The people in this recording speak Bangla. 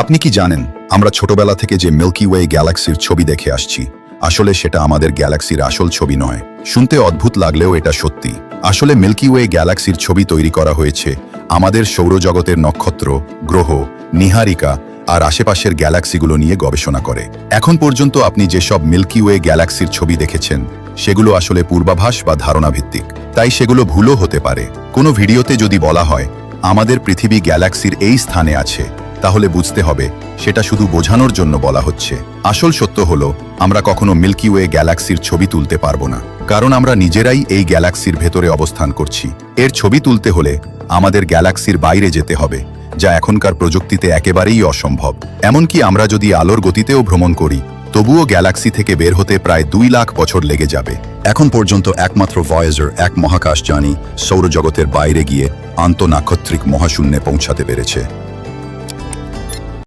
আপনি কি জানেন, আমরা ছোটবেলা থেকে যে মিল্কি ওয়ে গ্যালাক্সির ছবি দেখে আসছি, আসলে সেটা আমাদের গ্যালাক্সির আসল ছবি নয়। শুনতে অদ্ভুত লাগলেও এটা সত্যি। আসলে মিল্কি ওয়ে গ্যালাক্সির ছবি তৈরি করা হয়েছে আমাদের সৌরজগতের নক্ষত্র, গ্রহ, নিহারিকা আর আশেপাশের গ্যালাক্সিগুলো নিয়ে গবেষণা করে। এখন পর্যন্ত আপনি যেসব মিল্কি ওয়ে গ্যালাক্সির ছবি দেখেছেন, সেগুলো আসলে পূর্বাভাস বা ধারণা ভিত্তিক তাই সেগুলো ভুলও হতে পারে। কোনো ভিডিওতে যদি বলা হয়, আমাদের পৃথিবী গ্যালাক্সির এই স্থানে আছে। তাহলে বুঝতে হবে, সেটা শুধু বোঝানোর জন্য বলা হচ্ছে। আসল সত্য হলো, আমরা কখনো মিল্কি ওয়ে গ্যালাক্সির ছবি তুলতে পারব না। কারণ আমরা নিজেরাই এই গ্যালাক্সির ভেতরে অবস্থান করছি। এর ছবি তুলতে হলে আমাদের গ্যালাক্সির বাইরে যেতে হবে, যা এখনকার প্রযুক্তিতে একেবারেই অসম্ভব। এমনকি আমরা যদি আলোর গতিতেও ভ্রমণ করি, তবুও গ্যালাক্সি থেকে বের হতে প্রায় দুই লাখ বছর লেগে যাবে। এখন পর্যন্ত একমাত্র ভয়েজার, এক মহাকাশযানী সৌরজগতের বাইরে গিয়ে আন্তনাক্ষত্রিক মহাশূন্যে পৌঁছাতে পেরেছে।